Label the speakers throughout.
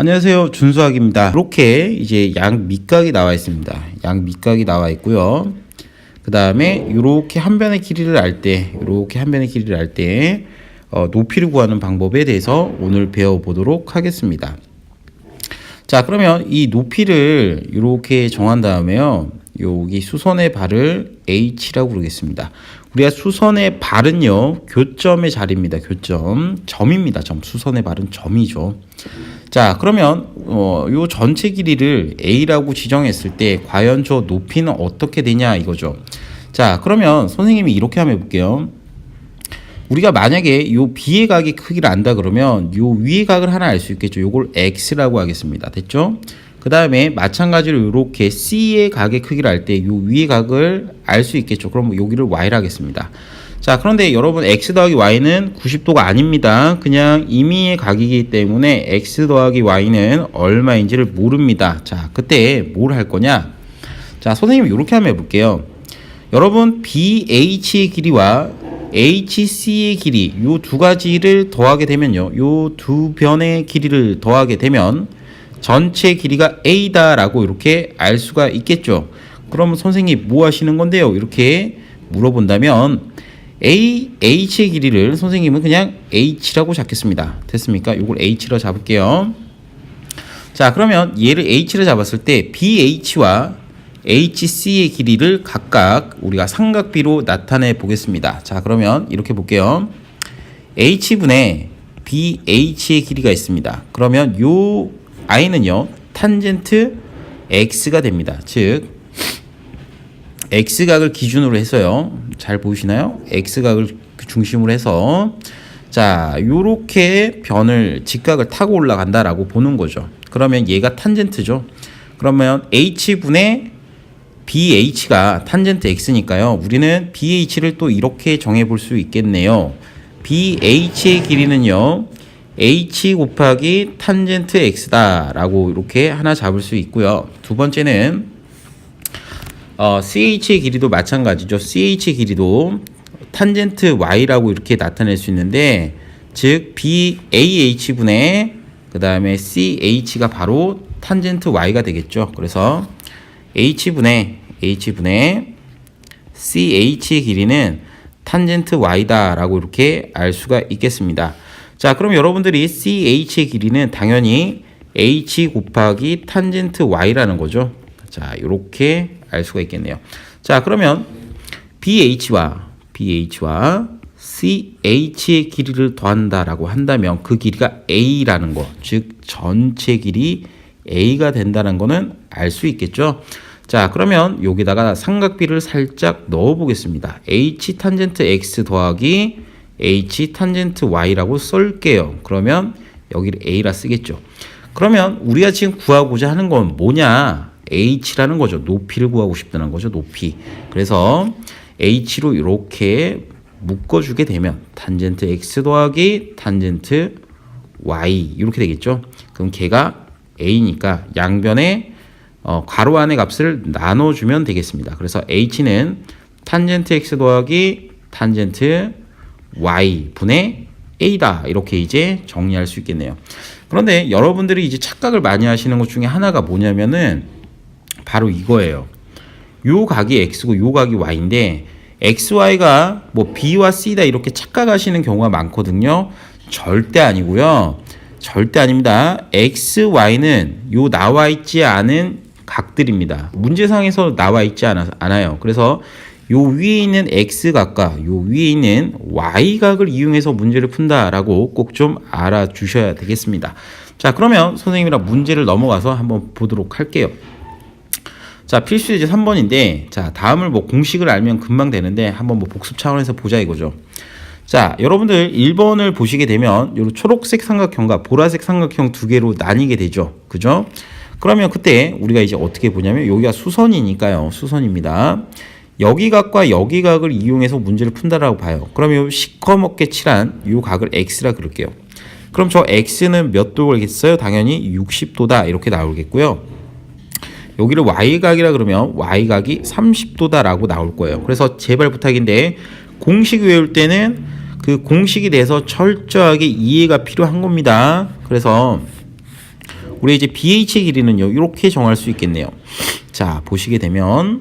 Speaker 1: 안녕하세요. 준수학입니다. 이렇게 이제 양 밑각이 나와 있습니다. 양 밑각이 나와 있고요. 그 다음에 이렇게 한 변의 길이를 알 때, 이렇게 한 변의 길이를 알 때, 어, 높이를 구하는 방법에 대해서 오늘 배워보도록 하겠습니다. 자, 그러면 이 높이를 이렇게 정한 다음에요. 여기 수선의 발을 H라고 부르겠습니다. 우리가 수선의 발은요, 교점의 자리입니다. 교점. 점입니다. 점. 수선의 발은 점이죠. 자, 그러면, 어, 요 전체 길이를 A라고 지정했을 때, 과연 저 높이는 어떻게 되냐, 이거죠. 자, 그러면 선생님이 이렇게 한번 해볼게요. 우리가 만약에 요 B의 각의 크기를 안다 그러면 요 위의 각을 하나 알 수 있겠죠. 요걸 X라고 하겠습니다. 됐죠? 그 다음에 마찬가지로 이렇게 C의 각의 크기를 알때요 위의 각을 알 수 있겠죠. 그럼 여기를 Y라 하겠습니다. 자, 그런데 여러분 X 더하기 Y는 90도가 아닙니다. 그냥 임의의 각이기 때문에 X 더하기 Y는 얼마인지를 모릅니다. 자, 그때 뭘 할 거냐? 자, 선생님 이렇게 한번 해볼게요. 여러분 BH의 길이와 HC의 길이 요두 가지를 더하게 되면요. 요두 변의 길이를 더하게 되면 전체 길이가 A다라고 이렇게 알 수가 있겠죠. 그럼 선생님 뭐 하시는 건데요? 이렇게 물어본다면 A, H의 길이를 선생님은 그냥 H라고 잡겠습니다. 됐습니까? 요걸 H로 잡을게요. 자, 그러면 얘를 H로 잡았을 때 BH와 HC의 길이를 각각 우리가 삼각비로 나타내 보겠습니다. 자, 그러면 이렇게 볼게요. H분의 BH의 길이가 있습니다. 그러면 요 I는요, 탄젠트 X가 됩니다. 즉, X각을 기준으로 해서요. 잘 보이시나요? X각을 중심으로 해서 자, 요렇게 변을 직각을 타고 올라간다라고 보는 거죠. 그러면 얘가 탄젠트죠. 그러면 H분의 BH가 탄젠트 X니까요. 우리는 BH를 또 이렇게 정해 볼 수 있겠네요. BH의 길이는요. H 곱하기 탄젠트 X다 라고 이렇게 하나 잡을 수 있고요. 두 번째는 어, CH의 길이도 마찬가지죠. CH의 길이도 탄젠트 Y라고 이렇게 나타낼 수 있는데 즉 BAH분의 그 다음에 CH가 바로 탄젠트 Y가 되겠죠. 그래서 H분의 H분의 CH의 길이는 탄젠트 Y다라고 이렇게 알 수가 있겠습니다. 자, 그럼 여러분들이 CH의 길이는 당연히 H 곱하기 탄젠트 Y라는 거죠. 자, 이렇게 알 수가 있겠네요. 자, 그러면 BH와 BH와 CH의 길이를 더한다라고 한다면 그 길이가 A라는 거, 즉 전체 길이 A가 된다는 거는 알 수 있겠죠. 자, 그러면 여기다가 삼각비를 살짝 넣어 보겠습니다. H 탄젠트 X 더하기 H 탄젠트 Y라고 썰게요. 그러면 여기를 A라 쓰겠죠. 그러면 우리가 지금 구하고자 하는 건 뭐냐? H라는 거죠. 높이를 구하고 싶다는 거죠. 높이. 그래서 H로 이렇게 묶어주게 되면 탄젠트 X 더하기 탄젠트 Y 이렇게 되겠죠. 그럼 걔가 A니까 양변에 어, 괄호 안의 값을 나눠주면 되겠습니다. 그래서 H는 탄젠트 X 더하기 탄젠트 Y 분의 A다 이렇게 이제 정리할 수 있겠네요. 그런데 여러분들이 이제 착각을 많이 하시는 것 중에 하나가 뭐냐면은 바로 이거예요. 요 각이 X고 요 각이 Y인데 XY가 뭐 B와 C다 이렇게 착각하시는 경우가 많거든요. 절대 아니고요. 절대 아닙니다. X, Y는 요 나와 있지 않은 각들입니다. 문제상에서 나와 있지 않아, 않아요. 그래서 요 위에 있는 X각과 요 위에 있는 Y각을 이용해서 문제를 푼다라고 꼭 좀 알아주셔야 되겠습니다. 자, 그러면 선생님이랑 문제를 넘어가서 한번 보도록 할게요. 자, 필수 예제 3번인데, 자, 다음을 뭐 공식을 알면 금방 되는데, 한번 뭐 복습 차원에서 보자 이거죠. 자, 여러분들 1번을 보시게 되면, 요 초록색 삼각형과 보라색 삼각형 두 개로 나뉘게 되죠. 그죠? 그러면 그때 우리가 이제 어떻게 보냐면, 여기가 수선이니까요. 수선입니다. 여기 각과 여기 각을 이용해서 문제를 푼다라고 봐요. 그러면 요 시커멓게 칠한 요 각을 x라 그럴게요. 그럼 저 x는 몇 도겠어요? 당연히 60도다 이렇게 나오겠고요. 여기를 y각이라 그러면 y각이 30도다라고 나올 거예요. 그래서 제발 부탁인데 공식 외울 때는 그 공식에 대해서 철저하게 이해가 필요한 겁니다. 그래서 우리 이제 BH의 길이는요. 이렇게 정할 수 있겠네요. 자, 보시게 되면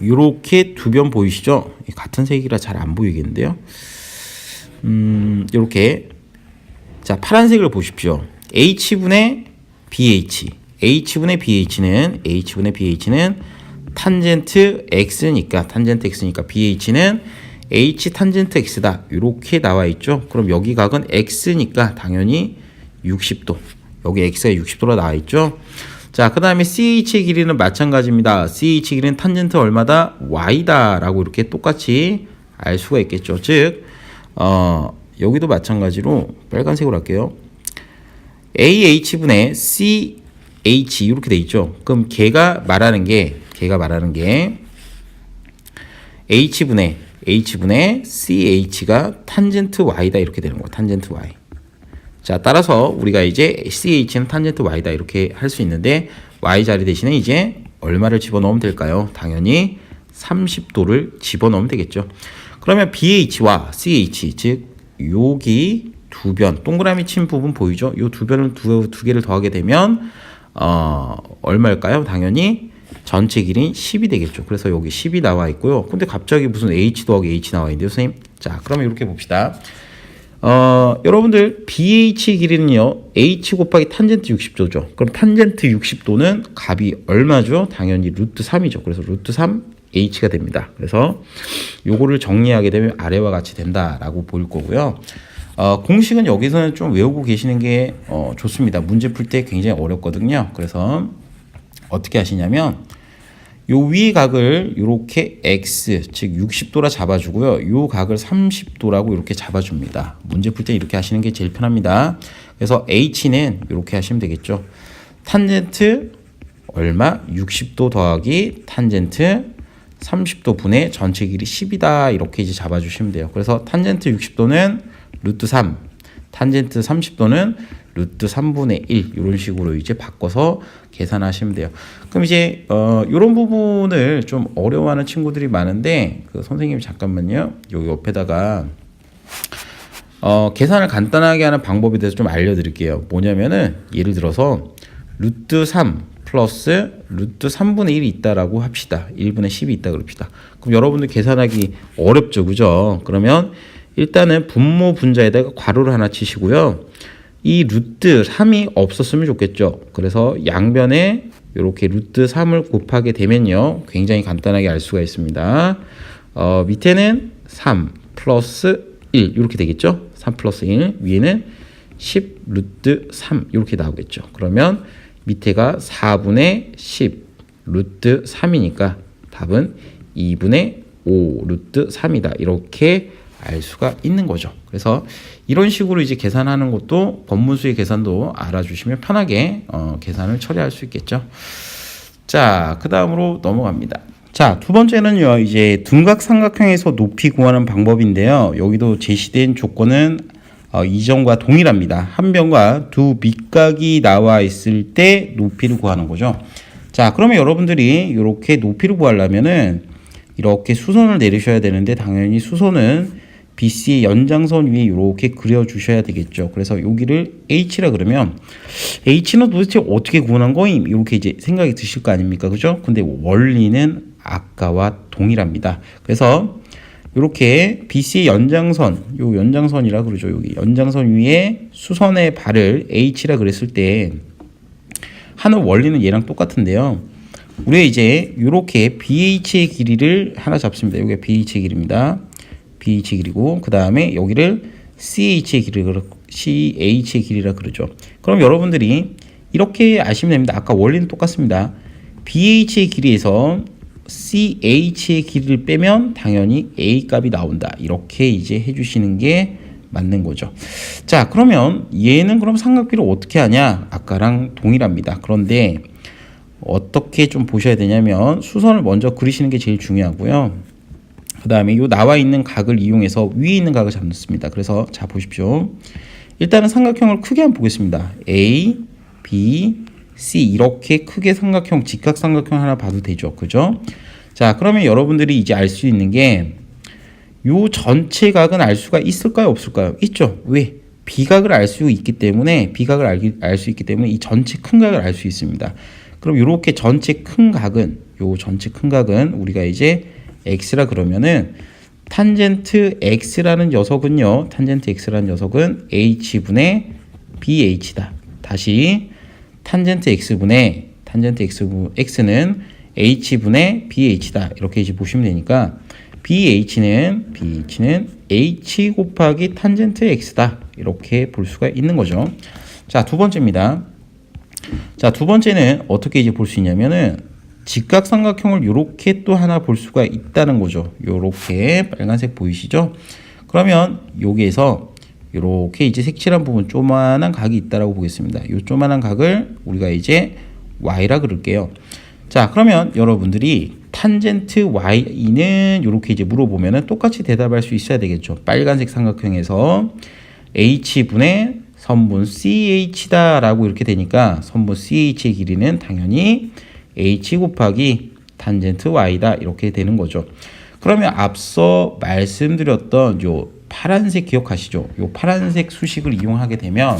Speaker 1: 이렇게 두 변 보이시죠? 같은 색이라 잘 안 보이겠는데요. 음, 이렇게 자, 파란색을 보십시오. H분의 BH. H분의 BH는 H분의 BH는 탄젠트 X니까 탄젠트 X니까 BH는 H 탄젠트 X다. 이렇게 나와 있죠. 그럼 여기 각은 X니까 당연히 60도. 여기 X가 60도로 나와 있죠. 자, 그 다음에 CH의 길이는 마찬가지입니다. CH 길이는 탄젠트 얼마다? Y다 라고 이렇게 똑같이 알 수가 있겠죠. 즉, 어, 여기도 마찬가지로 빨간색으로 할게요. AH분의 CH 이렇게 돼 있죠. 그럼 걔가 말하는 게 걔가 말하는 게 H분의 H분의 CH가 탄젠트 Y다 이렇게 되는 거야. 탄젠트 Y. 자, 따라서 우리가 이제 CH는 탄젠트 Y다 이렇게 할 수 있는데 Y 자리 대신에 이제 얼마를 집어넣으면 될까요? 당연히 30도를 집어넣으면 되겠죠. 그러면 BH와 CH 즉 여기 두 변 동그라미 친 부분 보이죠? 이 두 변을 두, 두 개를 더하게 되면 어, 얼마일까요? 당연히 전체 길이 10이 되겠죠. 그래서 여기 10이 나와 있고요. 근데 갑자기 무슨 H 더하기 H 나와 있는데요, 선생님? 자, 그러면 이렇게 봅시다. 어, 여러분들 BH 길이는요. H 곱하기 탄젠트 60도죠. 그럼 탄젠트 60도는 값이 얼마죠? 당연히 루트 3이죠. 그래서 루트 3 H가 됩니다. 그래서 요거를 정리하게 되면 아래와 같이 된다라고 보일 거고요. 어, 공식은 여기서는 좀 외우고 계시는 게 어, 좋습니다. 문제 풀 때 굉장히 어렵거든요. 그래서 어떻게 하시냐면 요 위 각을 이렇게 x 즉 60도라 잡아주고요. 요 각을 30도라고 이렇게 잡아줍니다. 문제 풀 때 이렇게 하시는 게 제일 편합니다. 그래서 h는 이렇게 하시면 되겠죠. 탄젠트 얼마? 60도 더하기 탄젠트 30도 분의 전체 길이 10이다 이렇게 이제 잡아주시면 돼요. 그래서 탄젠트 60도는 루트 3, 탄젠트 30도는 루트 3분의 1 이런 식으로 이제 바꿔서 계산하시면 돼요. 그럼 이제 어 이런 부분을 좀 어려워하는 친구들이 많은데 그 선생님 잠깐만요. 여기 옆에다가 어 계산을 간단하게 하는 방법에 대해서 좀 알려드릴게요. 뭐냐면은 예를 들어서 루트 3 플러스 루트 3분의 1이 있다라고 합시다. 1분의 10이 있다 그럽시다. 그럼 여러분들 계산하기 어렵죠. 그죠? 그러면 일단은 분모 분자에다가 괄호를 하나 치시고요. 이 루트 3이 없었으면 좋겠죠. 그래서 양변에 이렇게 루트 3을 곱하게 되면요. 굉장히 간단하게 알 수가 있습니다. 어, 밑에는 3 플러스 1 이렇게 되겠죠. 3 플러스 1 위에는 10 루트 3 이렇게 나오겠죠. 그러면 밑에가 4분의 10 루트 3이니까 답은 2분의 5 루트 3이다. 이렇게 알 수가 있는 거죠. 그래서 이런 식으로 이제 계산하는 것도 법문수의 계산도 알아주시면 편하게 어, 계산을 처리할 수 있겠죠. 자, 그 다음으로 넘어갑니다. 자, 두 번째는요, 이제 둔각 삼각형에서 높이 구하는 방법인데요. 여기도 제시된 조건은 어, 이전과 동일합니다. 한 변과 두 밑각이 나와 있을 때 높이를 구하는 거죠. 자, 그러면 여러분들이 이렇게 높이를 구하려면은 이렇게 수선을 내리셔야 되는데 당연히 수선은 BC의 연장선 위에 이렇게 그려주셔야 되겠죠. 그래서 여기를 H라 그러면 H는 도대체 어떻게 구하는 거임? 이렇게 이제 생각이 드실 거 아닙니까? 그죠? 근데 원리는 아까와 동일합니다. 그래서 이렇게 BC의 연장선, 요 연장선이라 그러죠. 여기 연장선 위에 수선의 발을 H라 그랬을 때 하는 원리는 얘랑 똑같은데요. 우리가 이제 이렇게 BH의 길이를 하나 잡습니다. 여기가 BH의 길입니다. BH 길이고 그 다음에 여기를 CH의 길이 CH의 길이라 그러죠. 그럼 여러분들이 이렇게 아시면 됩니다. 아까 원리는 똑같습니다. BH의 길이에서 CH의 길이를 빼면 당연히 A 값이 나온다. 이렇게 이제 해주시는 게 맞는 거죠. 자, 그러면 얘는 그럼 삼각비를 어떻게 하냐? 아까랑 동일합니다. 그런데 어떻게 좀 보셔야 되냐면 수선을 먼저 그리시는 게 제일 중요하고요. 그 다음에 이 나와 있는 각을 이용해서 위에 있는 각을 잡습니다. 그래서 자 보십시오. 일단은 삼각형을 크게 한번 보겠습니다. A, B, C 이렇게 크게 삼각형, 직각삼각형 하나 봐도 되죠. 그죠? 자 그러면 여러분들이 이제 알 수 있는 게 요 전체 각은 알 수가 있을까요? 없을까요? 있죠. 왜? 비각을 알 수 있기 때문에 비각을 알 수 있기 때문에 이 전체 큰 각을 알 수 있습니다. 그럼 이렇게 전체 큰 각은 요 전체 큰 각은 우리가 이제 x라 그러면은 탄젠트 x라는 녀석은요. 탄젠트 x라는 녀석은 h분의 bh다. 다시 탄젠트 x분의 탄젠트 x x는 h분의 bh다. 이렇게 이제 보시면 되니까 BH는 BH는 H 곱하기 탄젠트 X다. 이렇게 볼 수가 있는 거죠. 자, 두 번째입니다. 자, 두 번째는 어떻게 이제 볼 수 있냐면은 직각삼각형을 이렇게 또 하나 볼 수가 있다는 거죠. 요렇게 빨간색 보이시죠? 그러면 여기에서 이렇게 이제 색칠한 부분 조만한 각이 있다라고 보겠습니다. 이 조만한 각을 우리가 이제 y라 그럴게요. 자, 그러면 여러분들이 탄젠트 y는 이렇게 이제 물어보면은 똑같이 대답할 수 있어야 되겠죠. 빨간색 삼각형에서 h분의 선분 ch다라고 이렇게 되니까 선분 ch의 길이는 당연히 h 곱하기 탄젠트 y다 이렇게 되는 거죠. 그러면 앞서 말씀드렸던 요 파란색 기억하시죠? 요 파란색 수식을 이용하게 되면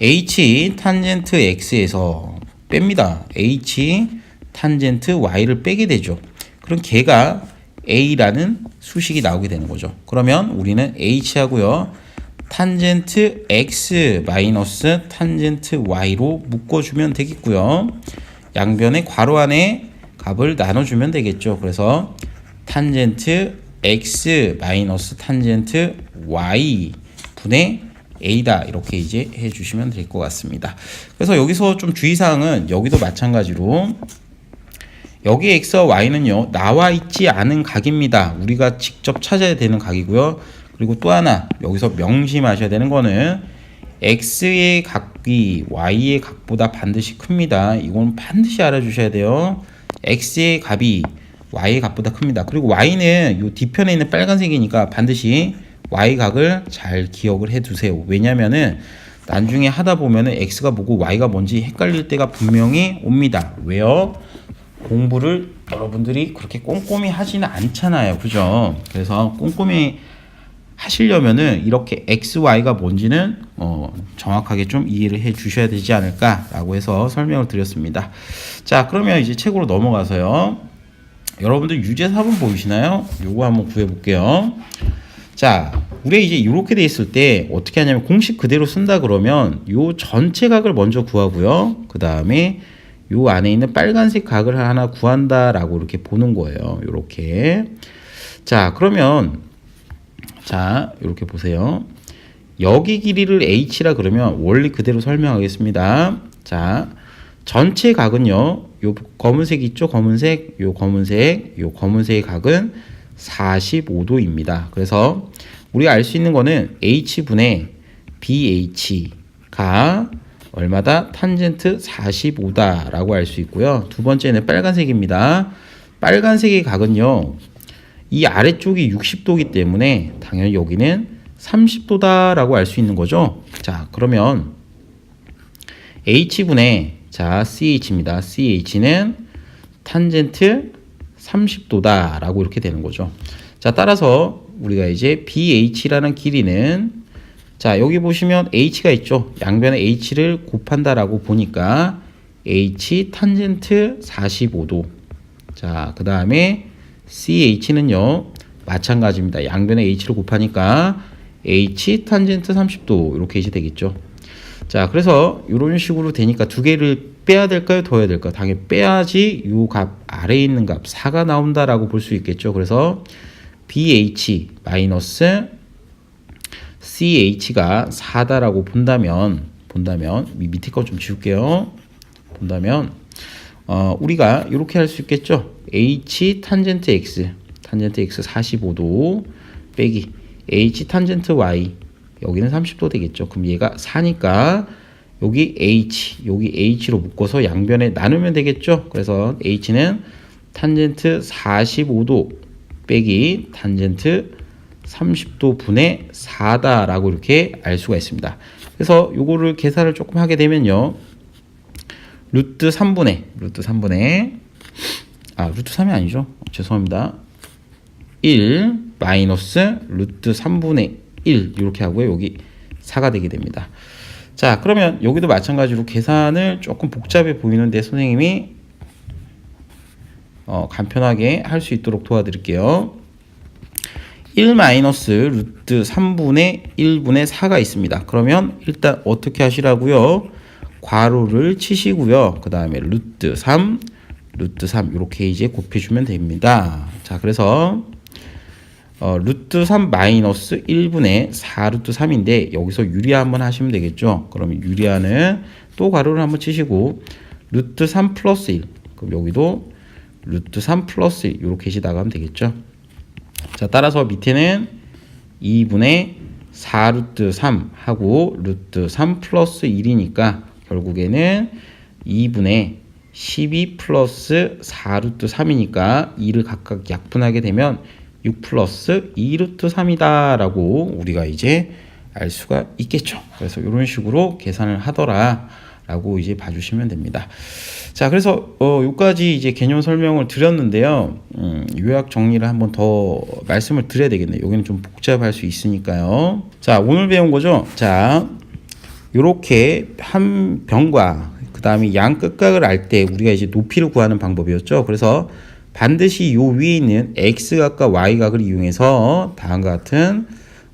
Speaker 1: h 탄젠트 x에서 뺍니다. h 탄젠트 y를 빼게 되죠. 그럼 걔가 a라는 수식이 나오게 되는 거죠. 그러면 우리는 h하고요. 탄젠트 x 마이너스 탄젠트 y로 묶어주면 되겠고요. 양변의 괄호 안에 값을 나눠주면 되겠죠. 그래서 탄젠트 x 마이너스 탄젠트 y 분의 a다 이렇게 이제 해주시면 될 것 같습니다. 그래서 여기서 좀 주의사항은 여기도 마찬가지로 여기 x와 y는요 나와 있지 않은 각입니다. 우리가 직접 찾아야 되는 각이고요. 그리고 또 하나 여기서 명심하셔야 되는 거는 x의 각이 y의 각보다 반드시 큽니다. 이건 반드시 알아주셔야 돼요. x의 값이 y의 값보다 큽니다. 그리고 y는 이 뒤편에 있는 빨간색이니까 반드시 y 각을 잘 기억을 해 두세요. 왜냐면은 나중에 하다 보면은 x가 뭐고 y가 뭔지 헷갈릴 때가 분명히 옵니다. 왜요? 공부를 여러분들이 그렇게 꼼꼼히 하지는 않잖아요. 그죠? 그래서 꼼꼼히 하시려면은 이렇게 x, y가 뭔지는 어, 정확하게 좀 이해를 해 주셔야 되지 않을까라고 해서 설명을 드렸습니다. 자, 그러면 이제 책으로 넘어가서요. 여러분들 유제 4번 보이시나요? 요거 한번 구해 볼게요. 자, 우리 이제 이렇게 돼 있을 때 어떻게 하냐면 공식 그대로 쓴다 그러면 요 전체 각을 먼저 구하고요. 그 다음에 요 안에 있는 빨간색 각을 하나 구한다라고 이렇게 보는 거예요. 이렇게. 자, 그러면 자, 이렇게 보세요. 여기 길이를 h라 그러면 원리 그대로 설명하겠습니다. 자, 전체 각은요. 요 검은색 있죠? 검은색. 요 검은색. 요 검은색의 각은 45도입니다. 그래서 우리가 알 수 있는 거는 h분의 bh가 얼마다? 탄젠트 45다라고 알 수 있고요. 두 번째는 빨간색입니다. 빨간색의 각은요. 이 아래쪽이 60도이기 때문에 당연히 여기는 30도다라고 알 수 있는 거죠. 자, 그러면 h분의 자, ch입니다. ch는 탄젠트 30도다라고 이렇게 되는 거죠. 자, 따라서 우리가 이제 bh라는 길이는 자, 여기 보시면 h가 있죠. 양변에 h를 곱한다라고 보니까 h 탄젠트 45도. 자, 그 다음에 ch는요. 마찬가지입니다. 양변에 h를 곱하니까 h 탄젠트 30도 이렇게 이제 되겠죠. 자, 그래서 이런 식으로 되니까 두 개를 빼야 될까요? 더 해야 될까요? 당연히 빼야지 이값 아래에 있는 값 4가 나온다라고 볼 수 있겠죠. 그래서 bh 마이너스 ch가 4다라고 본다면 본다면 밑에 거 좀 지울게요. 본다면 어, 우리가 이렇게 할 수 있겠죠. h 탄젠트 x 탄젠트 x 45도 빼기 h 탄젠트 y 여기는 30도 되겠죠. 그럼 얘가 4니까 여기 h 여기 h로 묶어서 양변에 나누면 되겠죠. 그래서 h는 탄젠트 45도 빼기 탄젠트 30도 분의 4다라고 이렇게 알 수가 있습니다. 그래서 요거를 계산을 조금 하게 되면요. 루트 3분의 루트 3분의 아 루트 3이 아니죠. 죄송합니다. 1 마이너스 루트 3분의 1 이렇게 하고요. 여기 4가 되게 됩니다. 자, 그러면 여기도 마찬가지로 계산을 조금 복잡해 보이는데 선생님이 어, 간편하게 할 수 있도록 도와드릴게요. 1 마이너스 루트 3분의 1분의 4가 있습니다. 그러면 일단 어떻게 하시라고요? 괄호를 치시고요. 그 다음에 루트 3, 루트 3 이렇게 이제 곱해주면 됩니다. 자, 그래서 어, 루트 3 마이너스 1분의 4 루트 3인데 여기서 유리화 한번 하시면 되겠죠. 그러면 유리화는 또 괄호를 한번 치시고 루트 3 플러스 1 그럼 여기도 루트 3 플러스 1 이렇게 시다가면 되겠죠. 자 따라서 밑에는 2분의 4 루트 3 하고 루트 3 플러스 1이니까 결국에는 2분의 12 플러스 4 루트 3이니까 2를 각각 약분하게 되면 6 플러스 2 루트 3이다 라고 우리가 이제 알 수가 있겠죠. 그래서 이런 식으로 계산을 하더라 라고 이제 봐주시면 됩니다. 자, 그래서 어, 여기까지 이제 개념 설명을 드렸는데요. 음, 요약 정리를 한번 더 말씀을 드려야 되겠네요. 여기는 좀 복잡할 수 있으니까요. 자, 오늘 배운 거죠. 자, 요렇게 한 병과 그 다음에 양 끝각을 알 때 우리가 이제 높이를 구하는 방법이었죠. 그래서 반드시 요 위에 있는 x각과 y각을 이용해서 다음과 같은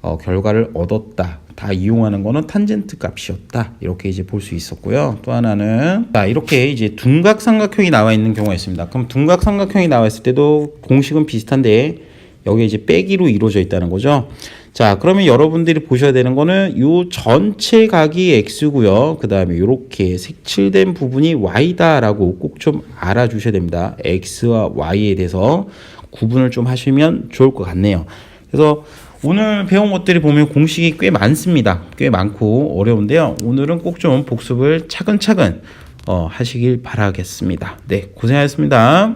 Speaker 1: 어, 결과를 얻었다. 다 이용하는 거는 탄젠트 값이었다. 이렇게 이제 볼 수 있었고요. 또 하나는 자, 이렇게 이제 둔각 삼각형이 나와 있는 경우가 있습니다. 그럼 둔각 삼각형이 나와 있을 때도 공식은 비슷한데 여기 이제 빼기로 이루어져 있다는 거죠. 자, 그러면 여러분들이 보셔야 되는 거는 요 전체 각이 x고요. 그 다음에 요렇게 색칠된 부분이 y다라고 꼭 좀 알아주셔야 됩니다. x와 y에 대해서 구분을 좀 하시면 좋을 것 같네요. 그래서 오늘 배운 것들이 보면 공식이 꽤 많습니다. 꽤 많고 어려운데요. 오늘은 꼭 좀 복습을 차근차근 어, 하시길 바라겠습니다. 네, 고생하셨습니다.